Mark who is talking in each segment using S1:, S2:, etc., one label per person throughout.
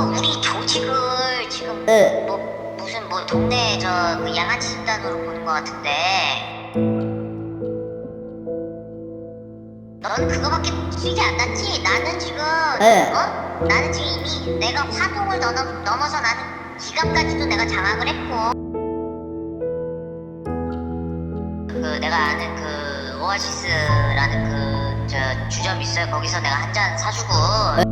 S1: 우리 조직을 지금
S2: 예.
S1: 뭐 무슨 뭐 동네 저그 양아치 집단으로 보는 것 같은데 넌 그거밖에 수익이 안 났지? 나는 지금
S2: 네.
S1: 어? 나는 지금 이미 내가 화동을 넘어, 넘어서 나는 기갑까지도 내가 장악을 했고 그 내가 아는 그 오아시스라는 그 저 주점 있어요 거기서 내가 한 잔 사주고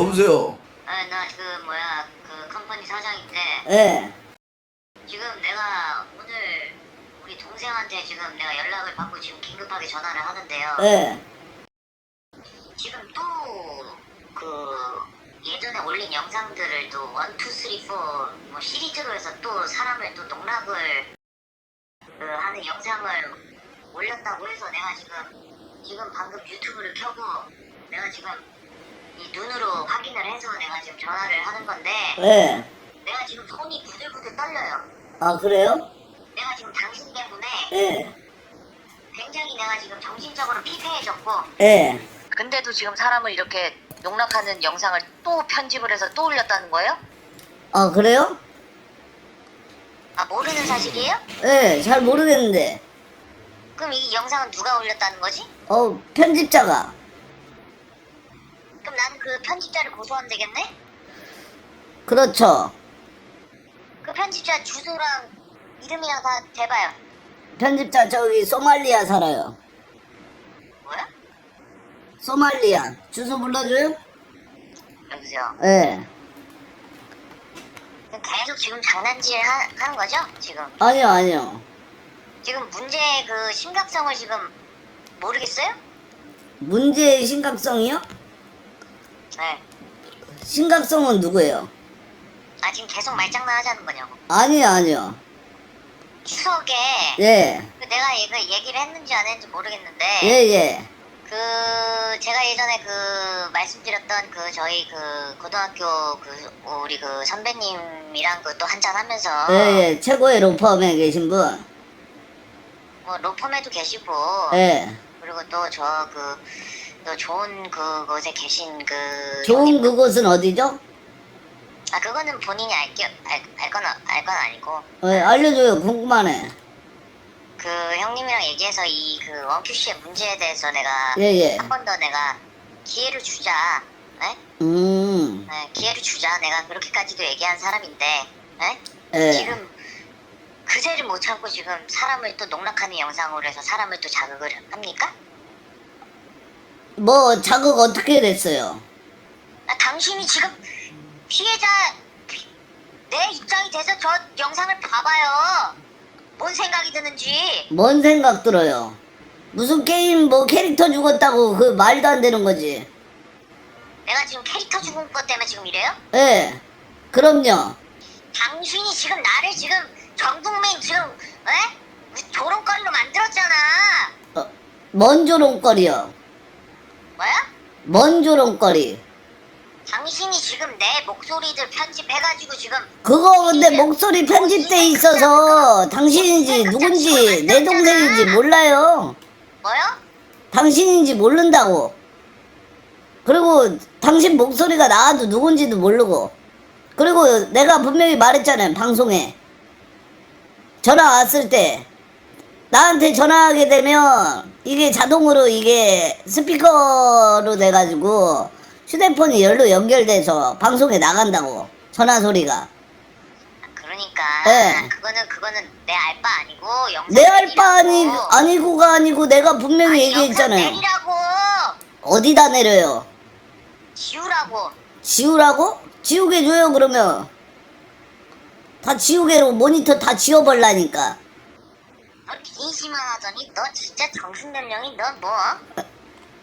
S2: 여보세요.
S1: 아, 나 그 뭐야 그 컴퍼니 사장인데
S2: 예.
S1: 지금 내가 오늘 우리 동생한테 지금 내가 연락을 받고 지금 긴급하게 전화를 하는데요.
S2: 예.
S1: 지금 또 그 예전에 올린 영상들을 또 원, 투, 쓰리, 포뭐 시리즈로 해서 또 사람을 또 농락을 그 하는 영상을 올렸다고 해서 내가 지금 지금 방금 유튜브를 켜고 내가 지금 이 눈으로 확인을 해서 내가 지금 전화를 하는 건데
S2: 예.
S1: 내가 지금 손이 부들부들 떨려요.
S2: 아, 그래요?
S1: 내가 지금 당신 때문에
S2: 예.
S1: 굉장히 내가 지금 정신적으로 피폐해졌고
S2: 예.
S1: 근데도 지금 사람을 이렇게 농락하는 영상을 또 편집을 해서 또 올렸다는 거예요?
S2: 아, 그래요?
S1: 아 모르는 사실이에요?
S2: 예, 잘 모르겠는데.
S1: 그럼 이 영상은 누가 올렸다는 거지?
S2: 어, 편집자가.
S1: 그럼 나는 그 편집자를 고소하면 되겠네?
S2: 그렇죠.
S1: 그 편집자 주소랑 이름이랑 다 대봐요
S2: 편집자 저기 소말리아 살아요.
S1: 뭐야?
S2: 소말리아. 주소 불러줘요?
S1: 여보세요
S2: 예.
S1: 그럼 계속 지금 장난질 하, 하는 거죠? 지금
S2: 아니요, 아니요.
S1: 지금 문제의 그 심각성을 지금 모르겠어요?
S2: 문제의 심각성이요?
S1: 네.
S2: 심각성은 누구예요?
S1: 아 지금 계속 말장난 하자는 거냐고
S2: 아니요, 아니요.
S1: 추석에
S2: 예.
S1: 그 내가 이거 얘기를 했는지 안 했는지 모르겠는데
S2: 예, 예.
S1: 그 제가 예전에 그 말씀드렸던 그 저희 그 고등학교 그 우리 그 선배님이랑 그 또 한잔 하면서
S2: 예, 예. 최고의 로펌에 계신 분.
S1: 뭐 로펌에도 계시고
S2: 예.
S1: 그리고 또 저 그 또 좋은 그곳에 계신 그
S2: 좋은 그곳은 어디죠?
S1: 아 그거는 본인이 알건 알건 아니고
S2: 예, 알려줘요. 궁금하네.
S1: 그 형님이랑 얘기해서 이 그 원큐 씨의 문제에 대해서 내가
S2: 예, 예.
S1: 한 번 더 내가 기회를 주자. 네?
S2: 음,
S1: 네, 기회를 주자. 내가 그렇게까지도 얘기한 사람인데, 네?
S2: 예.
S1: 지금 그새를 못 참고 지금 사람을 또 농락하는 영상으로 해서 사람을 또 자극을 합니까?
S2: 뭐, 자극 어떻게 됐어요?
S1: 아, 당신이 지금 피해자 내 입장이 돼서 저 영상을 봐봐요. 뭔 생각이 드는지.
S2: 뭔 생각 들어요? 무슨 게임 뭐 캐릭터 죽었다고 그 말도 안 되는 거지.
S1: 내가 지금 캐릭터 죽은 것 때문에 지금 이래요?
S2: 예. 그럼요.
S1: 당신이 지금 나를 지금 전국민 지금 에? 조롱거리로 만들었잖아.
S2: 어, 뭔 조롱거리요?
S1: 뭐야?
S2: 뭔 조롱거리?
S1: 당신이 지금 내 목소리들 편집해가지고 지금
S2: 그거 근데 목소리 편집돼 있어서 당신인지 누군지 내 동생인지 몰라요.
S1: 뭐요?
S2: 당신인지 모른다고. 그리고 당신 목소리가 나와도 누군지도 모르고. 그리고 내가 분명히 말했잖아요, 방송에. 전화 왔을 때. 나한테 전화하게 되면 이게 자동으로 이게 스피커로 돼가지고 휴대폰이 열로 연결돼서 방송에 나간다고. 전화 소리가.
S1: 그러니까
S2: 네.
S1: 그거는 그거는 내 알바 아니고 영상
S2: 내 알바 아니,
S1: 내리라고.
S2: 아니고가 아니고 내가 분명히
S1: 아니,
S2: 얘기했잖아요.
S1: 내리라고
S2: 어디다 내려요?
S1: 지우라고
S2: 지우라고? 지우개 줘요 그러면 다 지우개로 모니터 다 지워버리라니까
S1: 너 빈심만 하더니 너 진짜 정신연령이 너 뭐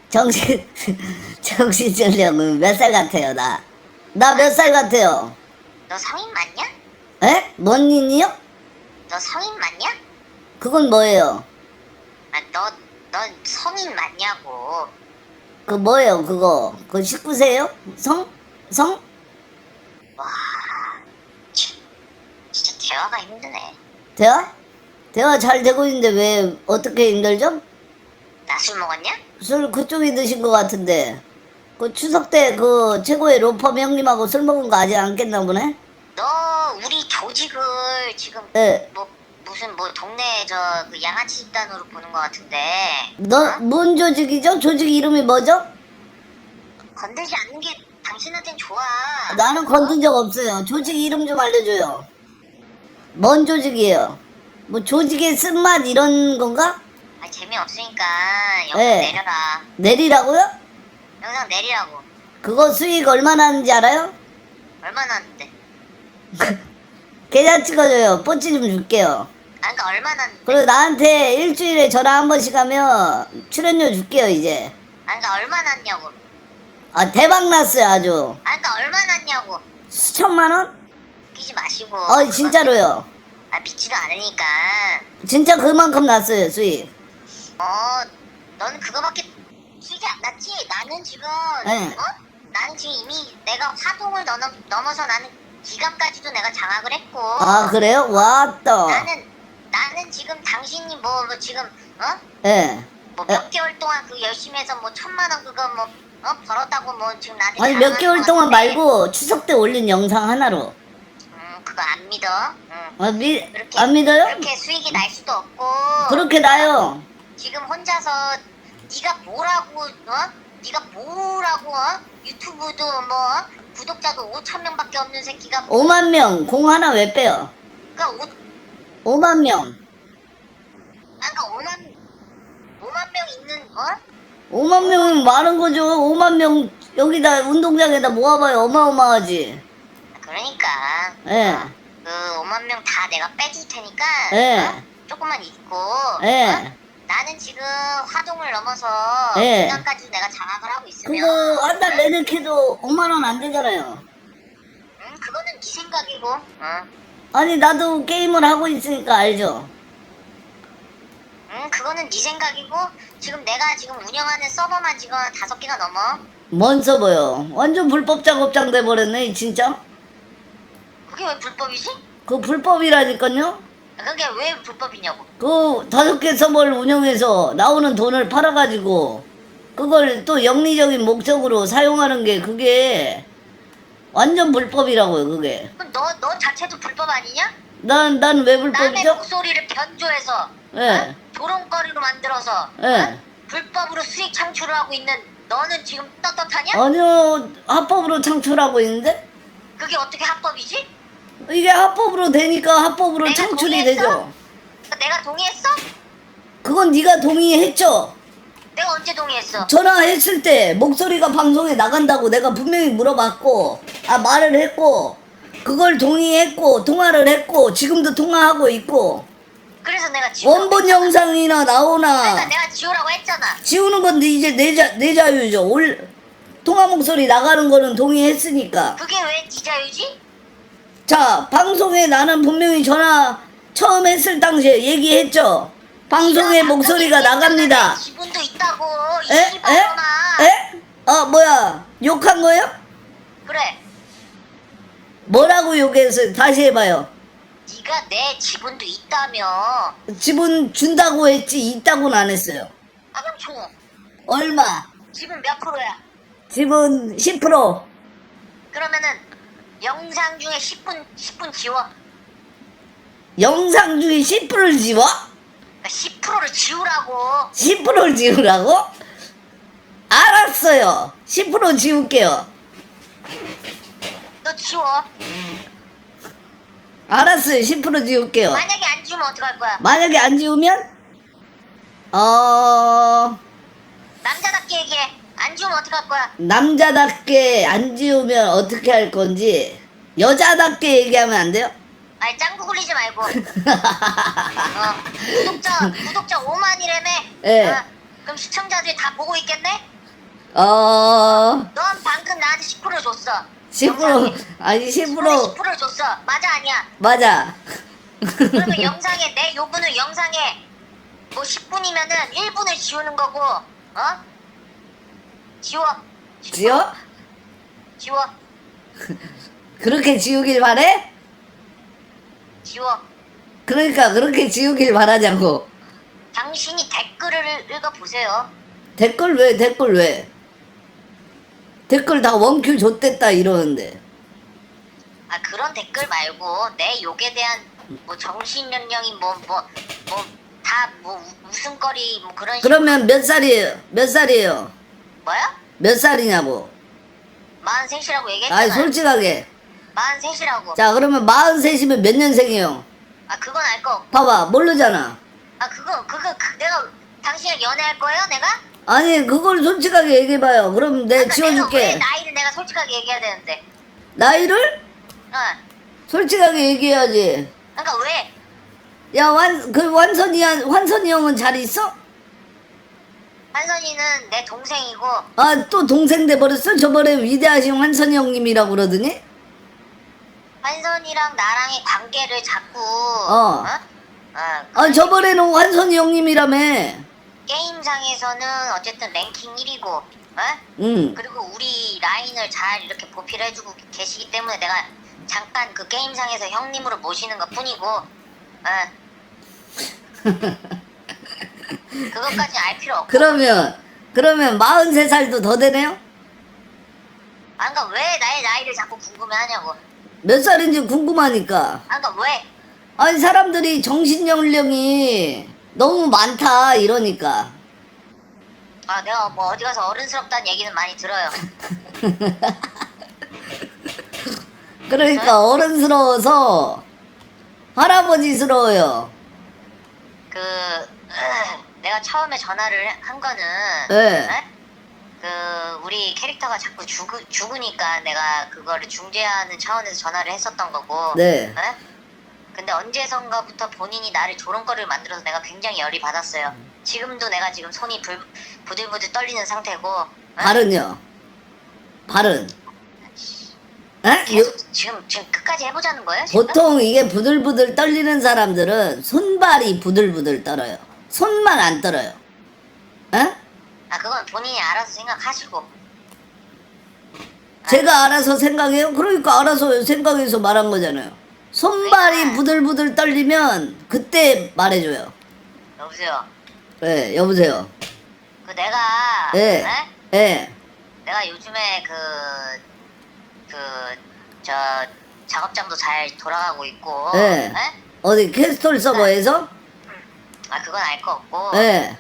S2: 정신 정신 연령은 몇 살 같아요 나? 나 몇 살 같아요?
S1: 너 성인 맞냐?
S2: 에? 뭔 일이요?
S1: 너 성인 맞냐?
S2: 그건 뭐예요?
S1: 아, 너, 넌 성인 맞냐고.
S2: 그 뭐예요 그거? 그 19세요? 성? 성?
S1: 진짜 대화가 힘드네.
S2: 대화? 대화 잘 되고 있는데 왜 어떻게 힘들죠?
S1: 나 술 먹었냐?
S2: 술 그쪽이 드신 것 같은데 그 추석 때 그 최고의 로펌 형님하고 술 먹은 거 아직 안 깼나 보네?
S1: 너 우리 조직을 지금
S2: 예.
S1: 뭐 무슨 뭐 동네 저 그 양아치 집단으로 보는 것 같은데
S2: 너 뭔 조직이죠? 조직 이름이 뭐죠?
S1: 건들지 않는 게 당신한텐 좋아.
S2: 나는 건든 적 없어요. 조직 이름 좀 알려줘요. 뭔 조직이에요? 뭐 조직의 쓴맛 이런 건가?
S1: 아 재미없으니까 영상
S2: 네.
S1: 내려라.
S2: 내리라고요?
S1: 영상 내리라고.
S2: 그거 수익 얼마나 하는지 알아요?
S1: 얼마나 하는데?
S2: 계좌 찍어줘요. 뽀찌 좀 줄게요.
S1: 아 그러니까 얼마나 하는데?
S2: 그리고 나한테 일주일에 전화 한 번씩 하면 출연료 줄게요 이제.
S1: 아 그러니까 얼마나 했냐고.
S2: 아 대박 났어요 아주.
S1: 아 그러니까 얼마나 했냐고.
S2: 수천만 원?
S1: 끼지 마시고.
S2: 어 진짜로요.
S1: 아 믿지도 않으니까.
S2: 진짜 그만큼 났어요 수익.
S1: 어, 너는 그거밖에 안 났지? 나는 지금,
S2: 네.
S1: 어? 나는 지금 이미 내가 화동을 넘어, 넘어서 나는 기간까지도 내가 장악을 했고.
S2: 아 그래요? 왔다.
S1: 나는, 나는 지금 당신이 뭐, 뭐 지금, 어?
S2: 예.
S1: 뭐 몇 개월 동안 그 열심히 해서 뭐 천만 원 그거 뭐, 어? 벌었다고 뭐 지금 나한테.
S2: 아니 몇 개월
S1: 것
S2: 동안
S1: 같은데.
S2: 말고 추석 때 올린 영상 하나로.
S1: 음, 그거 안 믿어. 응.
S2: 아, 미,
S1: 그렇게,
S2: 안 믿어요?
S1: 그렇게 수익이 날 수도 없고.
S2: 그렇게 나요.
S1: 지금 혼자서 네가 뭐라고 어? 네가 뭐라고 어? 유튜브도 뭐 어? 구독자도 5천 명밖에 없는 새끼가 뭐
S2: 5만 명, 공 하나 왜 빼요?
S1: 그러니까 오,
S2: 5만 명.
S1: 그러니까 5만 5만 명 있는 어?
S2: 5만 명은 많은 거죠. 5만 명 여기다 운동장에다 모아봐요. 어마어마하지.
S1: 그러니까
S2: 예.
S1: 어, 그 5만 명 다 내가 빼줄 테니까
S2: 예.
S1: 어? 조금만 있고
S2: 예.
S1: 어? 나는 지금 화동을 넘어서
S2: 예.
S1: 기간까지 내가 장악을 하고 있으면
S2: 그거 한달 내내 캐도 5만 원 안 되잖아요.
S1: 음, 그거는 네 생각이고 어?
S2: 아니 나도 게임을 하고 있으니까 알죠.
S1: 음, 그거는 네 생각이고 지금 내가 지금 운영하는 서버만 지금 다섯 개가 넘어.
S2: 뭔 써봐요. 완전 불법 작업장 돼버렸네 진짜.
S1: 그게 왜 불법이지?
S2: 그 불법이라니까요.
S1: 그게 왜 불법이냐고.
S2: 그 다섯 개 서버를 운영해서 나오는 돈을 팔아가지고 그걸 또 영리적인 목적으로 사용하는 게 그게 완전 불법이라고요 그게
S1: 그럼 너, 너 자체도 불법 아니냐?
S2: 난 난 왜
S1: 남의
S2: 불법이죠?
S1: 목소리를 변조해서
S2: 예.
S1: 어? 조롱거리로 만들어서
S2: 예.
S1: 어? 불법으로 수익 창출을 하고 있는 너는 지금 떳떳하냐?
S2: 아니요 합법으로 창출하고 있는데
S1: 그게 어떻게 합법이지?
S2: 이게 합법으로 되니까 합법으로
S1: 내가
S2: 창출이
S1: 동의했어?
S2: 되죠
S1: 내가 동의했어?
S2: 그건 네가 동의했죠
S1: 내가 언제 동의했어?
S2: 전화했을 때 목소리가 방송에 나간다고 내가 분명히 물어봤고 아 말을 했고 그걸 동의했고 통화를 했고 지금도 통화하고 있고
S1: 그래서 내가 지우라고
S2: 원본
S1: 했잖아.
S2: 영상이나
S1: 그러니까
S2: 나오나
S1: 내가 지우라고 했잖아.
S2: 지우는 건데 이제 내, 자, 내 자유죠 올 통화 목소리 나가는 거는 동의했으니까
S1: 그게 왜네 자유지?
S2: 자 방송에 나는 분명히 전화 처음 했을 당시에 얘기했죠 방송에 목소리가 나갑니다
S1: 지분도 있다고 이
S2: 에? 에? 에? 어 뭐야 욕한 거예요?
S1: 그래.
S2: 뭐라고 욕했어요? 다시 해봐요.
S1: 네가 내 지분도 있다며.
S2: 지분 준다고 했지 있다고는 안 했어요.
S1: 아 그럼 줘.
S2: 얼마?
S1: 지분 몇 프로야?
S2: 지분 10%.
S1: 그러면은 영상 중에 10분 10분 지워.
S2: 영상 중에 10%를 지워?
S1: 그러니까 10%를 지우라고.
S2: 10%를 지우라고? 알았어요. 10% 지울게요.
S1: 너 지워.
S2: 알았어요. 10% 지울게요.
S1: 만약에 안 지우면 어떡할 거야?
S2: 만약에 안 지우면 어
S1: 남자답게 얘기해. 안 지우면 어떡할 거야?
S2: 남자답게 안 지우면 어떻게 할 건지 여자답게 얘기하면 안 돼요?
S1: 아니 짱구 굴리지 말고. 어, 구독자 구독자 5만이라며.
S2: 예.
S1: 어, 그럼 시청자들이 다 보고 있겠네?
S2: 어
S1: 넌 방금 나한테 10% 줬어.
S2: 10% 아니 10%
S1: 10% 줬어. 맞아 아니야?
S2: 맞아.
S1: 그러면 영상에 내 요구는 영상에 뭐 10분이면은 1분을 지우는 거고 어? 지워
S2: 지어?
S1: 지워
S2: 그렇게 지우길 바래?
S1: 지워
S2: 그러니까 그렇게 지우길 바라자고.
S1: 당신이 댓글을 읽어보세요
S2: 댓글 왜 댓글 왜? 댓글 다 원큐 줬댔다 이러는데.
S1: 아 그런 댓글 말고 내 욕에 대한 뭐 정신연령이 뭐뭐뭐다뭐 웃음거리 뭐 그런
S2: 그러면 몇 살이에요? 몇 살이에요?
S1: 뭐야?
S2: 몇 살이냐고.
S1: 43이라고
S2: 아이
S1: 얘기했잖아
S2: 솔직하게.
S1: 43이라고
S2: 자 그러면 43이면 몇 년생이에요?
S1: 아 그건 알 거.
S2: 봐봐 모르잖아.
S1: 아 그거 그거 그, 내가 당신을 연애할 거예요 내가?
S2: 아니 그걸 솔직하게 얘기해봐요. 그럼 내가
S1: 그러니까 내가 왜
S2: 지워줄게.
S1: 나이를 내가 솔직하게 얘기해야 되는데.
S2: 나이를
S1: 어.
S2: 솔직하게 얘기해야지.
S1: 그러니까 왜?
S2: 야 완 그 완선이 환선이 형은 잘 있어?
S1: 한선이는 내 동생이고
S2: 아 또 동생 돼 버렸어? 저번에 위대하신 환선이 형님이라고 그러더니
S1: 한선이랑 나랑의 관계를 자꾸
S2: 어.
S1: 어? 어,
S2: 아 저번에는 환선이 형님이라며
S1: 게임상에서는 어쨌든 랭킹 1위고 어?
S2: 응
S1: 그리고 우리 라인을 잘 이렇게 보필해주고 계시기 때문에 내가 잠깐 그 게임상에서 형님으로 모시는 것 뿐이고 어. 그것까지 알 필요 없고.
S2: 그러면 그러면 43살도 더 되네요?
S1: 아 그러니까 왜 나의 나이를 자꾸 궁금해 하냐고.
S2: 몇 살인지 궁금하니까.
S1: 아 그러니까 왜?
S2: 아니 사람들이 정신 연령이 너무 많다 이러니까.
S1: 아, 내가 뭐 어디 가서 어른스럽다는 얘기는 많이 들어요.
S2: 그러니까 어른스러워서 할아버지스러워요.
S1: 그 내가 처음에 전화를 한 거는
S2: 네.
S1: 에? 그 우리 캐릭터가 자꾸 죽, 죽으니까 내가 그거를 중재하는 차원에서 전화를 했었던 거고.
S2: 네.
S1: 에? 근데 언제선가부터 본인이 나를 조롱거리를 만들어서 내가 굉장히 열이 받았어요. 지금도 내가 지금 손이 불, 부들부들 떨리는 상태고. 에?
S2: 발은요 발은 에? 요-
S1: 계속 지금 지금 끝까지 해보자는 거예요? 지금?
S2: 보통 이게 부들부들 떨리는 사람들은 손발이 부들부들 떨어요. 손만 안 떨어요. 에?
S1: 아 그건 본인이 알아서 생각하시고.
S2: 제가 알아서 생각해요? 그러니까 알아서 생각해서 말한 거잖아요. 손발이 부들부들 떨리면 그때 말해줘요.
S1: 여보세요.
S2: 네, 여보세요.
S1: 그 내가
S2: 네.
S1: 에?
S2: 네,
S1: 내가 요즘에 그 그 저 작업장도 잘 돌아가고 있고
S2: 네.
S1: 에?
S2: 어디 캐스톨 서버에서?
S1: 아 그건 알 거 없고
S2: 네,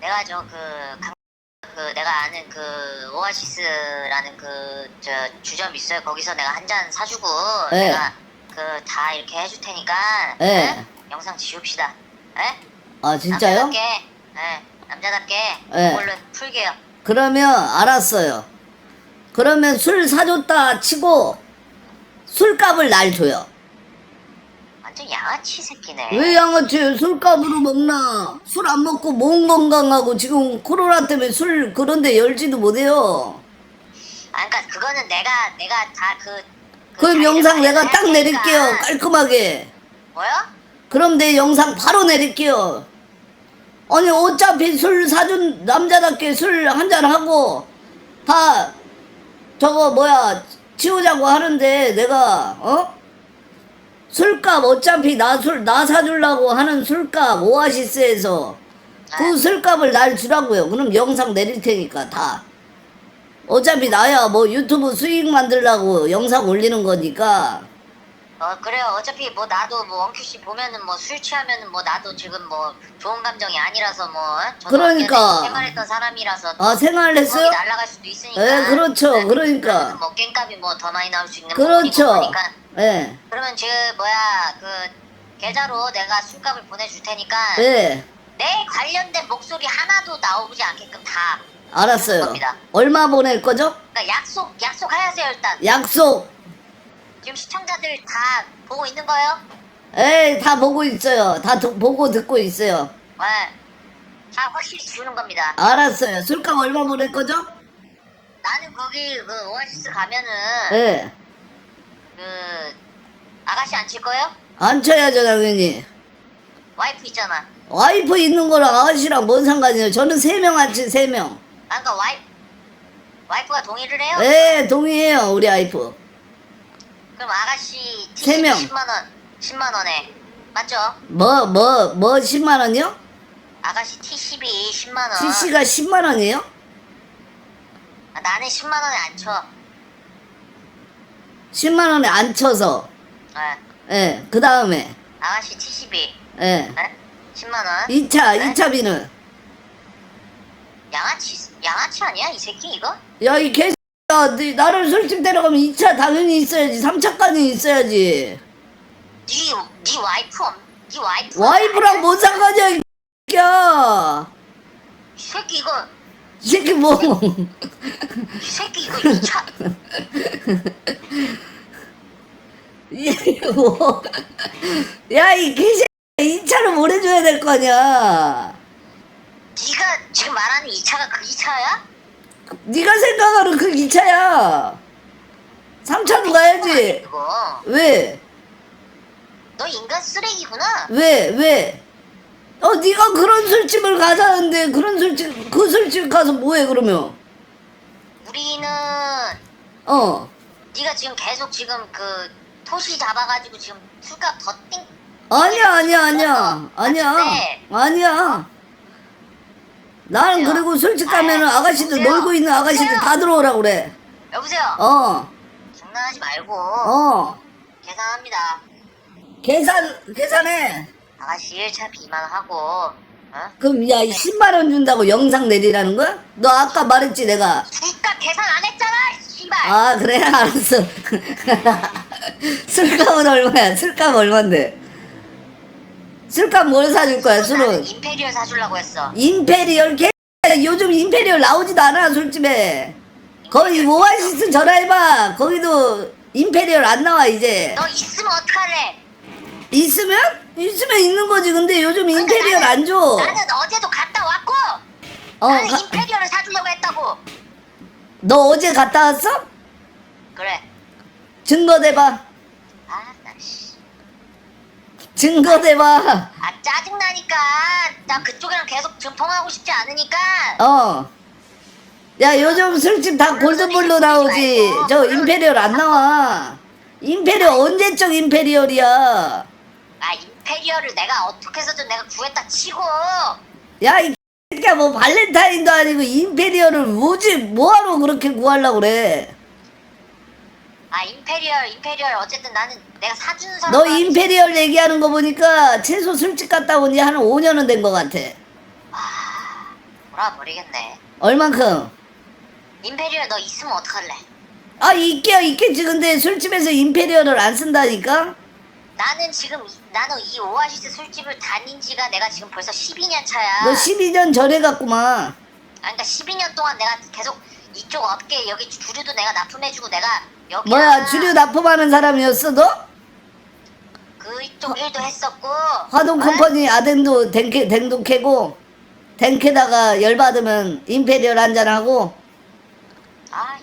S1: 내가 저그 그 내가 아는 그 오아시스라는 그 저 주점 있어요 거기서 내가 한 잔 사주고
S2: 네.
S1: 내가 그 다 이렇게 해줄 테니까
S2: 네.
S1: 에? 영상 지웁시다 에?
S2: 아 진짜요?
S1: 남자답게 에, 남자답게
S2: 네.
S1: 그걸로 풀게요
S2: 그러면 알았어요. 그러면 술 사줬다 치고 술값을 날 줘요.
S1: 완전 양아치 새끼네
S2: 왜 양아치 술값으로 먹나? 술 안 먹고 몸 건강하고 지금 코로나 때문에 술 그런데 열지도 못해요.
S1: 아, 그러니까 그거는 내가 내가 다 그
S2: 그럼 영상 내가 딱 내릴게요. 깔끔하게.
S1: 뭐야?
S2: 그럼 내 영상 바로 내릴게요. 아니 어차피 술 사준 남자답게 술 한잔 하고 다 저거 뭐야 치우자고 하는데 내가 어 술값 어차피 나 술 나 사주려고 하는 술값 오아시스에서 그 술값을 날 주라고요. 그럼 영상 내릴 테니까 다. 어차피 나야 뭐 유튜브 수익 만들려고 영상 올리는 거니까
S1: 어 그래요. 어차피 뭐 나도 뭐 원큐 씨 보면은 뭐 술 취하면은 뭐 나도 지금 뭐 좋은 감정이 아니라서 뭐 어? 저도
S2: 그러니까.
S1: 생활했던 사람이라서
S2: 아 생활했어요?
S1: 주먹이 날아갈 수도 있으니까.
S2: 네, 그렇죠.
S1: 네,
S2: 그러니까.
S1: 뭐 깽값이 뭐 더 많이 나올 수 있는
S2: 그렇죠.
S1: 부분이니까.
S2: 예.
S1: 그러면 저 뭐야 그 계좌로 내가 술값을 보내줄 테니까
S2: 예.
S1: 내 관련된 목소리 하나도 나오지 않게끔 다.
S2: 알았어요.
S1: 겁니다.
S2: 얼마 보낼 거죠?
S1: 그러니까 약속 약속하세요 일단.
S2: 약속.
S1: 지금 시청자들 다 보고 있는 거예요?
S2: 에이, 다 보고 있어요. 다 도- 보고 듣고 있어요.
S1: 네. 다 확실히 주는 겁니다.
S2: 알았어요. 술값 얼마 보낼 거죠?
S1: 나는 거기 그 오아시스 가면은
S2: 예.
S1: 그 아가씨 안 칠 거예요?
S2: 안 쳐야죠 당연히
S1: 와이프 있잖아.
S2: 와이프 있는 거랑 아가씨랑 뭔 상관이에요 저는 세 명 안치 세 명
S1: 아, 그러니까 와이 와이프가 동의를 해요?
S2: 네 동의해요 우리 와이프
S1: 그럼 아가씨
S2: 세 명.
S1: 10만 원, 10만 원에 맞죠?
S2: 뭐 뭐 뭐 10만 원이요?
S1: 아가씨 T12 10만 원.
S2: CC가 10만 원이에요?
S1: 아, 나는 10만 원에 안 쳐.
S2: 10만 원에 안 쳐서
S1: 아,
S2: 예, 그 다음에
S1: 아가씨 T12
S2: 예.
S1: 에? 10만 원.
S2: 2차
S1: 네?
S2: 2차비는
S1: 양아치 양아치 아니야 이 새끼 이거?
S2: 야 이 개X 야 네, 나를 술집 데려가면 2차 당연히 있어야지. 3차까지 있어야지.
S1: 네, 네 와이프 없- 네 와이프.
S2: 와이프랑 뭔 상관이야 이 새끼야.
S1: 이 새끼 이거.
S2: 이 새끼 뭐.
S1: 이 새끼 이거 2차.
S2: 뭐. 야 이 개새끼야 2차를 뭘 해줘야 될거 아니야.
S1: 네가 지금 말하는 2차가 그 2차야?
S2: 네가 생각하는 그 2차야 3차도 가야지
S1: 그거
S2: 왜?
S1: 너 인간 쓰레기구나
S2: 왜? 왜? 어, 네가 그런 술집을 가자는데 그런 술집 그 술집 가서 뭐해 그러면?
S1: 우리는
S2: 어.
S1: 네가 지금 계속 지금 그 토시 잡아가지고 지금 술값 더 띵.
S2: 아니야, 아니야, 아니야. 아니야.
S1: 네.
S2: 아니야. 나는. 그리고 술집 가면은
S1: 아이,
S2: 아가씨들
S1: 보세요.
S2: 놀고 있는 아가씨들. 다 들어오라 그래.
S1: 여보세요.
S2: 어.
S1: 장난하지 말고
S2: 어.
S1: 계산합니다.
S2: 계산 계산해.
S1: 아가씨 1차 비만 하고 어?
S2: 그럼 야, 10만 원 준다고 영상 내리라는 거야? 너 아까 말했지 내가.
S1: 술값 계산 안 했잖아. 씨발.
S2: 아 그래 알았어 술값은 얼마야 술값 얼만데 술값 뭘 사줄 거야 술은
S1: 임페리얼 사주려고 했어.
S2: 임페리얼 개 요즘 임페리얼 나오지도 않아 술집에 거기 오아시스 전화해봐 거기도 임페리얼 안 나와 이제
S1: 너 있으면 어떡할래?
S2: 있으면 있으면 있는 거지 근데 요즘 임페리얼 안 줘.
S1: 나는 어제도 갔다 왔고
S2: 어,
S1: 나는
S2: 가-
S1: 임페리얼을 사주려고 했다고.
S2: 너 어제 갔다 왔어?
S1: 그래.
S2: 증거 대봐.
S1: 아, 나 씨.
S2: 증거 대봐.
S1: 아 짜증나니까 나 그쪽이랑 계속 좀 통하고 싶지 않으니까
S2: 어. 야, 요즘 술집 다 골드블루 나오지. 저 임페리얼 안 나와. 임페리얼 언제적 임페리얼이야.
S1: 아 임페리얼을 내가 어떻게 해서든 내가 구했다 치고
S2: 야, 이 새끼야 뭐 발렌타인도 아니고 임페리얼을 뭐지 뭐하러 그렇게 구하려고 그래.
S1: 아 임페리얼 임페리얼 어쨌든 나는 내가 사주는 사람
S2: 너 임페리얼 얘기하는 거 보니까 최소 술집 갔다 온 지 한 5년은 된것 같아.
S1: 몰아버리겠네
S2: 얼만큼?
S1: 임페리얼 너 있으면 어떡할래
S2: 아, 있게요, 있겠지. 근데 술집에서 임페리얼을 안 쓴다니까?
S1: 나는 지금 이- 나는 이 오아시스 술집을 다닌 지가 내가 지금 벌써 12년 차야
S2: 너 12년 전에 갔구만.
S1: 아, 그러니까 12년 동안 내가 계속 이쪽 업계 여기 주류도 내가 납품해주고 내가 여기
S2: 뭐야, 주류 납품하는 사람이었어, 너?
S1: 그쪽 일도 했었고
S2: 화동
S1: 어?
S2: 컴퍼니 아덴도 댕캐 댕도 캐고 댕캐다가 열 받으면 임페리얼 한잔 하고
S1: 아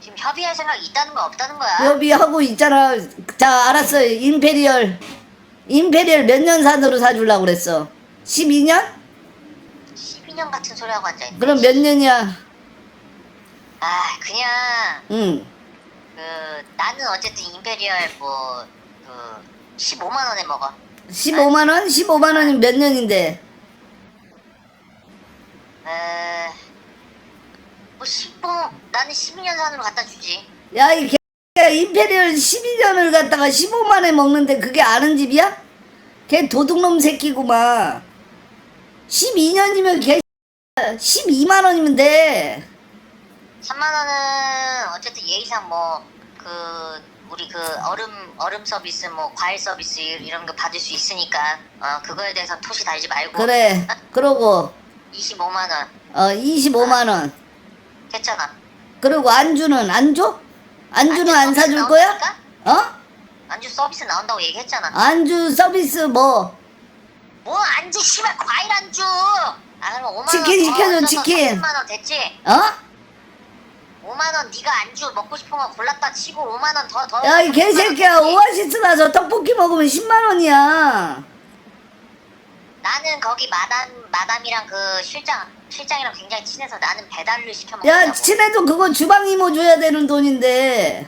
S1: 지금 협의할 생각이 있다는 거 없다는 거야
S2: 협의하고 있잖아. 자 알았어 임페리얼 임페리얼 몇 년 산으로 사주려고 그랬어. 12년?
S1: 12년 같은 소리 하고 앉아있네
S2: 그럼 몇 년이야?
S1: 아 그냥
S2: 응.
S1: 그 나는 어쨌든 임페리얼 뭐 그 15만 원에 먹어
S2: 15만 원? 15만 원이 몇 년인데?
S1: 에... 뭐 15, 나는 12년 산으로 갖다 주지
S2: 야 이 개야 임페리얼 12년을 갖다가 15만에 먹는데 그게 아는 집이야? 걔 도둑놈 새끼구만. 12년이면 개 12만 원이면 돼.
S1: 3만 원은 어쨌든 예의상 뭐 그 우리 그 얼음 얼음 서비스 뭐 과일 서비스 이- 이런 거 받을 수 있으니까 어 그거에 대해서 토시 달지 말고
S2: 그래. 그러고
S1: 25만 원
S2: 어 25만 원.
S1: 됐잖아
S2: 그리고 안주는 안 줘? 안주는 안 사줄 거야? 어?
S1: 안주 서비스 나온다고 얘기했잖아
S2: 안주 서비스 뭐?
S1: 뭐 안주 씨발 과일 안주 아 그럼 5만
S2: 치킨
S1: 원
S2: 시켜줘, 치킨.
S1: 30만 원 됐지
S2: 어?
S1: 5만 5만 원 네가 안주 먹고 싶은 거 골랐다 치고 5만 원 더 더.
S2: 야 이 개새끼야 오아시스 가서 떡볶이 먹으면 10만 원이야
S1: 나는 거기 마담 마담이랑 그 실장 실장이랑 굉장히 친해서 나는 배달을 시켜 먹는다고.
S2: 야 친해도 그거 주방 이모 줘야 되는 돈인데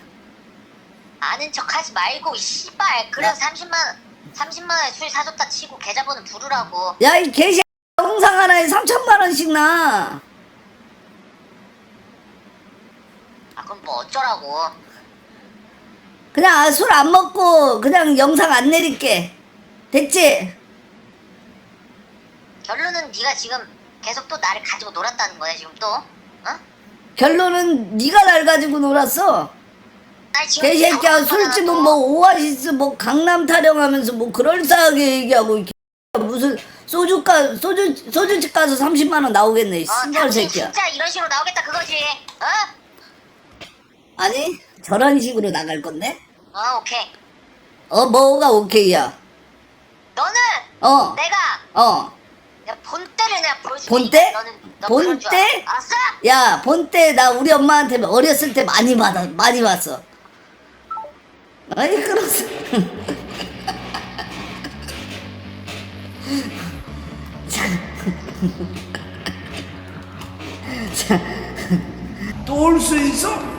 S1: 아는 척하지 말고 이 씨발. 그래서 30만 30만 원에 술 사줬다 치고 계좌번호 부르라고.
S2: 야 이 개새끼 영상 하나에 3천만 원씩 나
S1: 아 그럼 뭐 어쩌라고?
S2: 그냥 술 안 먹고 그냥 영상 안 내릴게 됐지?
S1: 결론은 네가 지금 계속 또 나를 가지고 놀았다는 거야 지금 또? 어?
S2: 결론은 네가 날 가지고 놀았어
S1: 지금
S2: 개새끼야 술집은
S1: 또.
S2: 뭐 오아시스 뭐 강남 타령하면서 뭐 그럴싸하게 얘기하고 이 개새끼야. 무슨 소주가 소주 소주집 가서 30만 원 나오겠네 이
S1: 어,
S2: 신발
S1: 당신
S2: 새끼야
S1: 진짜 이런 식으로 나오겠다 그거지? 어?
S2: 아니 저런 식으로 나갈 건데
S1: 어 오케이.
S2: 어 뭐가 오케이야
S1: 너는
S2: 어
S1: 내가
S2: 어.
S1: 야, 본때를 내가 보여줄게.
S2: 본때?
S1: 너는 너 그런 줄
S2: 본때?
S1: 알아. 알았어?
S2: 야, 본때 나 우리 엄마한테 어렸을 때 많이 받아, 많이 봤어. 아니, 그렇소.
S3: 또올 수 있어?